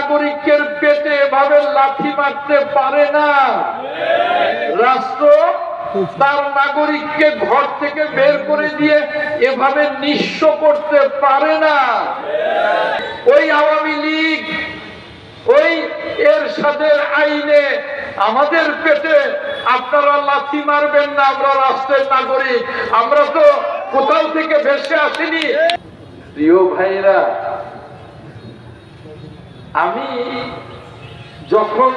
নাগরিকের পেটে এভাবে লাথি মারতে পারে না। রাষ্ট্র তার নাগরিককে ঘর থেকে বের করে দিয়ে এভাবে নিঃস্ব করতে পারে না। ওই আওয়ামী লীগ, ওই এর সাথে আইনে আমাদের পেটে আপনারা লাথি মারবেন না, আমরা রাষ্ট্রের নাগরিক। আমরা তো কোথাও থেকে ভেসে আসিনি। প্রিয় ভাইরা আমি যখন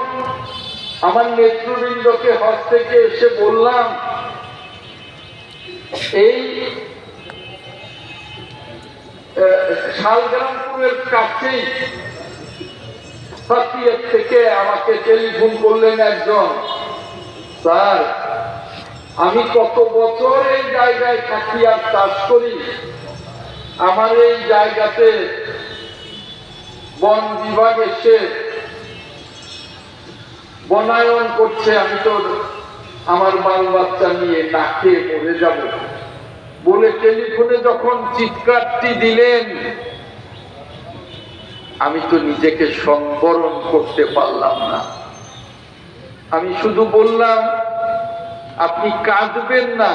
আমার নেতৃবৃন্দকে হজ থেকে এসে বললাম, এই শালগ্রামপুরের কাছেই সাতিয়ার থেকে আমাকে টেলিফোন করলেন একজন। স্যার, আমি কত বছর এই জায়গায় থাকি আর চাষ করি? আমার এই জায়গাতে বন বিভাগ এসে বনায়ন করছে আমি তো আমার বাল বাচ্চা নিয়ে না খেয়ে মরে যাব। বলে টেলিফোনে যখন চিৎকারটি দিলেন, আমি তো নিজেকে সংবরণ করতে পারলাম না। আমি শুধু বললাম, আপনি কাঁদবেন না।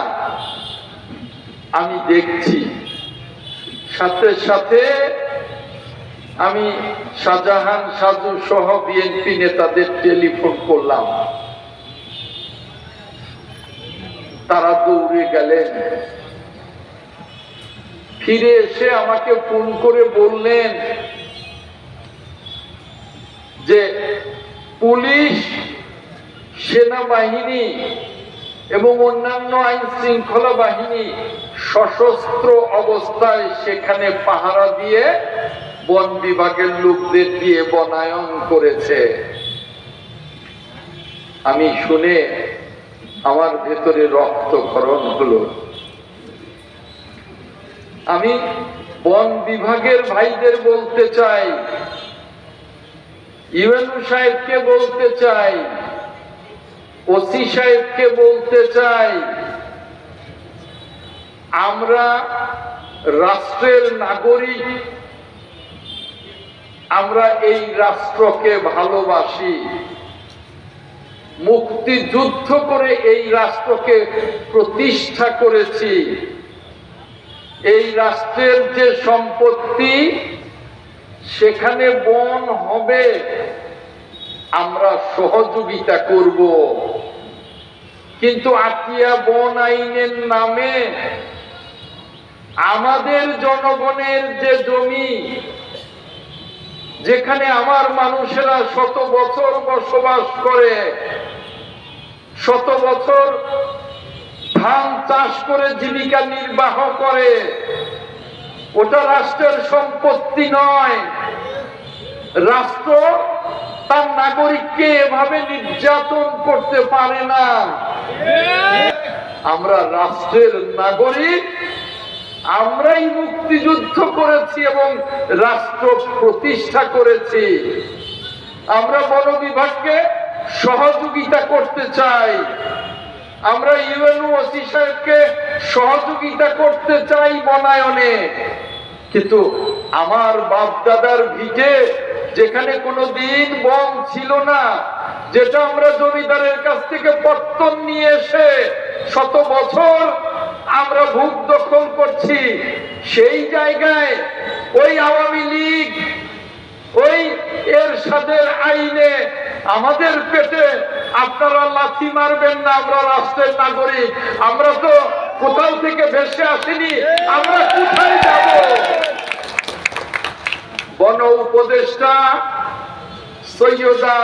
আমি দেখছি সাথে সাথে আমি শাহজাহান, সাজু সহ বিএনপি নেতাদের টেলিফোন করলাম। তারা দৌড়ে গেলেন। ফিরে এসে আমাকে ফোন করে বললেন যে, পুলিশ, সেনাবাহিনী এবং অন্যান্য আইন শৃঙ্খলা বাহিনী সশস্ত্র অবস্থায় সেখানে পাহারা দিয়ে বন বিভাগের লোকদের দিয়ে বনায়ন করেছে। আমি শুনে আমার ভেতরে রক্তক্ষরণ হলো। আমি বন বিভাগের ভাইদের বলতে চাই, ইউএনও সাহেবকে বলতে চাই, ওসি সাহেবকে বলতে চাই, আমরা রাষ্ট্রের নাগরিক আমরা এই রাষ্ট্রকে ভালোবাসি। মুক্তিযুদ্ধ করে এই রাষ্ট্রকে প্রতিষ্ঠা করেছি। এই রাষ্ট্রের যে সম্পত্তি, সেখানে বন হবে। আমরা সহযোগিতা করব। কিন্তু আতিয়া বন আইনের নামে আমাদের জনগণের যে জমি যেখানে আমার মানুষেরা শত বছর বসবাস করে, শত বছর ধান চাষ করে জীবিকা নির্বাহ করে, ওটা রাষ্ট্রের সম্পত্তি নয়। রাষ্ট্র তার নাগরিককে এভাবে নির্যাতন করতে পারে না। আমরা রাষ্ট্রের নাগরিক আমরাই মুক্তিযুদ্ধ করেছি এবং রাষ্ট্র প্রতিষ্ঠা করেছি। আমরা বন বিভাগকে সহযোগিতা করতে চাই। আমরা ইউএনও ওসি সাহেবকে সহযোগিতা করতে চাই বনায়নে। কিন্তু আমার বাপ দাদার ভিটে যেখানে কোনো দিন বন ছিল না, যেটা আমরা জমিদারের কাছ থেকে পত্তন নিয়ে এসে শত বছর আমরা ভূত দখল করছি। সেই জায়গায় ওই আওয়ামী লীগ, ওই এর সাথে আইনে আমাদের পেটে আপনারা লাথি মারবেন না, আমরা রাষ্ট্রের নাগরিক। আমরা তো কোথাও থেকে ভেসে আসিনি, আমরা কোথায় যাব? বন উপদেষ্টা সৈয়দা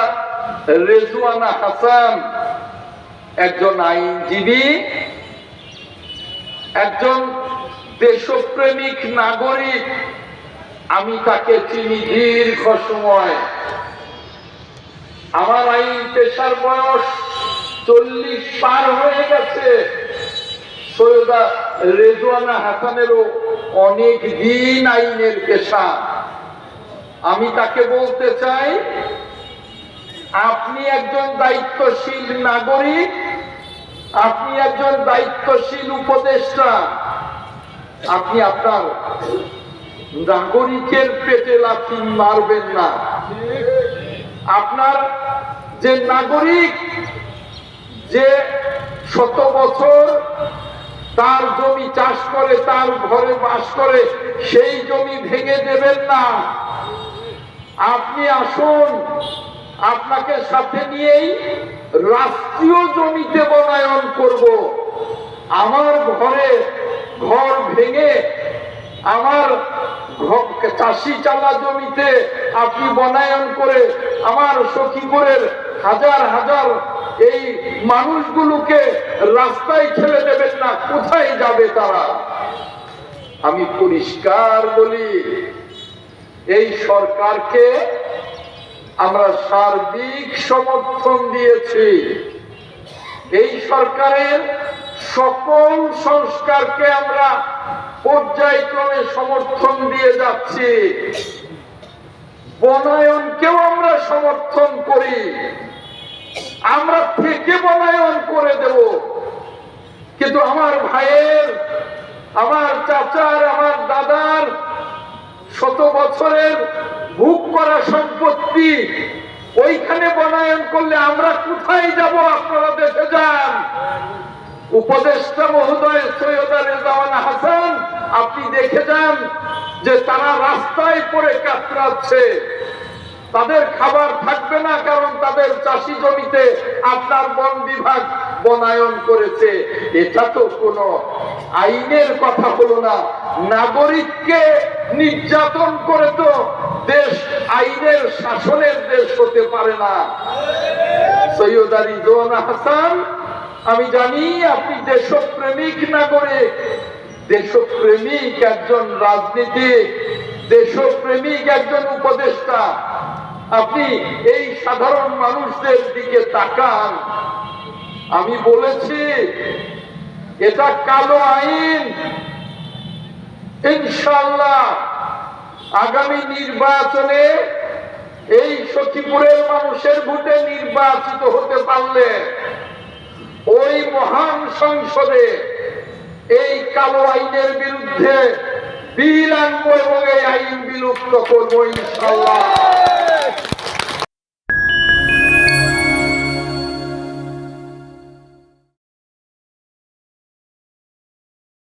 রেজুয়ানা হাসান, একজন আইনজীবী একজন দেশপ্রেমিক নাগরিক, আমি তাকে চিনি দীর্ঘ সময়। আমার আইন পেশার বয়স চল্লিশ পার হয়ে গেছে। সৈয়দা রেজওয়ানা হাসানেরও অনেক দিন আইনের পেশা। আমি তাকে বলতে চাই, আপনি একজন দায়িত্বশীল নাগরিক আপনি একজন দায়িত্বশীল উপদেষ্টা। আপনি আপনার নাগরিকের পেটে লাথি মারবেন না। আপনার যে নাগরিক, যে শত বছর তার জমি চাষ করে, তার ঘরে বাস করে, সেই জমি ভেঙে দেবেন না। আপনি আসুন, আপনাকে সাথে নিয়েই রাষ্ট্রীয় জমিতে বনায়ন করব। আমার ঘরে ঘর ভেঙে আমার চাষি চালা জমিতে আপনি বনায়ন করে আমার সখীপুরের হাজার হাজার এই মানুষগুলোকে রাস্তায় ছেড়ে দেবেন না, কোথায় যাবে তারা? আমি পরিষ্কার বলি, এই সরকারকে আমরা সার্বিক সমর্থন দিয়েছি। এই সরকারের সকল সংস্কারকে আমরা পর্যায়ক্রমে সমর্থন দিয়ে যাচ্ছি। বনায়নকেও আমরা সমর্থন করি। আমরা থেকে বনায়ন করে দেব। কিন্তু আমার ভাইয়ের, আমার চাচার, আমার দাদার শত বছরের ভোগ করা সম্পত্তি ওইখানে বনায়ন করলে আমরা কোথায় যাব আপনারা দেখে যান। উপদেষ্টা মহোদয় সৈয়দা রেজাওয়ান হাসান, আপনি দেখে যান যে তারা রাস্তায় পড়ে কাতরাচ্ছে। তাদের খাবার থাকবে না কারণ তাদের চাষি জমিতে আপনার বন বিভাগ বনায়ন করেছে। এটা তো কোনো আইনের কথা হলো না। নাগরিককে নির্যাতন করে তো দেশ আইনের শাসনের দেশ হতে পারে না। সৈয়দা রিজওয়ানা হাসান, আমি জানি আপনি দেশপ্রেমিক নাগরিক। দেশপ্রেমিক একজন রাজনীতিক, দেশপ্রেমিক একজন উপদেষ্টা। আপনি এই সাধারণ মানুষদের দিকে তাকান। আমি বলেছি, এটা কালো আইন। ইনশাল্লাহ আগামী নির্বাচনে এই সখীপুরের মানুষের ভোটে নির্বাচিত হতে পারলে ওই মহান সংসদে এই কালো আইনের বিরুদ্ধে বিল আনব এবং এই আইন বিলুপ্ত করব ইনশাল্লাহ